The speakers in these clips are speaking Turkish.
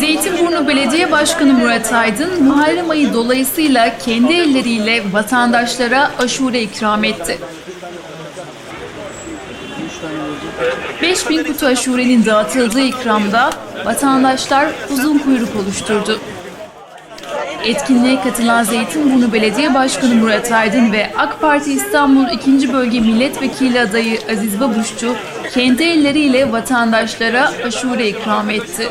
Zeytinburnu Belediye Başkanı Murat Aydın, Muharrem ayı dolayısıyla kendi elleriyle vatandaşlara aşure ikram etti. 5000 kutu aşurenin dağıtıldığı ikramda vatandaşlar uzun kuyruk oluşturdu. Etkinliğe katılan Zeytinburnu Belediye Başkanı Murat Aydın ve AK Parti İstanbul 2. Bölge Milletvekili adayı Aziz Babuşçu kendi elleriyle vatandaşlara aşure ikram etti.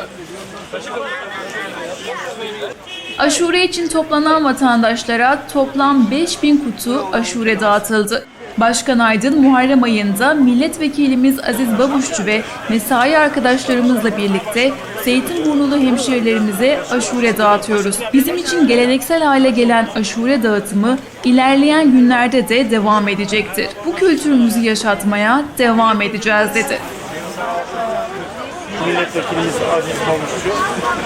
Aşure için toplanan vatandaşlara toplam 5000 kutu aşure dağıtıldı. Başkan Aydın Muharrem ayında milletvekilimiz Aziz Babuşçu ve mesai arkadaşlarımızla birlikte Zeytinburnulu hemşehrilerimize aşure dağıtıyoruz. Bizim için geleneksel hale gelen aşure dağıtımı ilerleyen günlerde de devam edecektir. Bu kültürümüzü yaşatmaya devam edeceğiz dedi. Milletvekilimiz Aziz Kavuşçu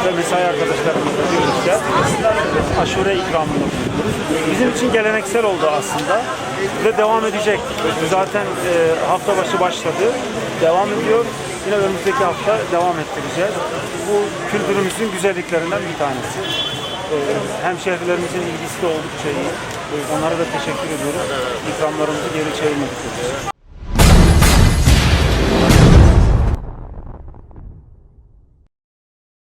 ve mesai arkadaşlarımızla birlikte aşure ikramında bulunuyoruz. Bizim için geleneksel oldu aslında ve devam edecek. Zaten e, hafta başı başladı, devam ediyor. Yine önümüzdeki hafta devam ettireceğiz. Bu kültürümüzün güzelliklerinden bir tanesi. E, hemşehrilerimizin ilgisi de oldukça iyi. Onlara da teşekkür ediyoruz. İkramlarımızı geri çevirmedik.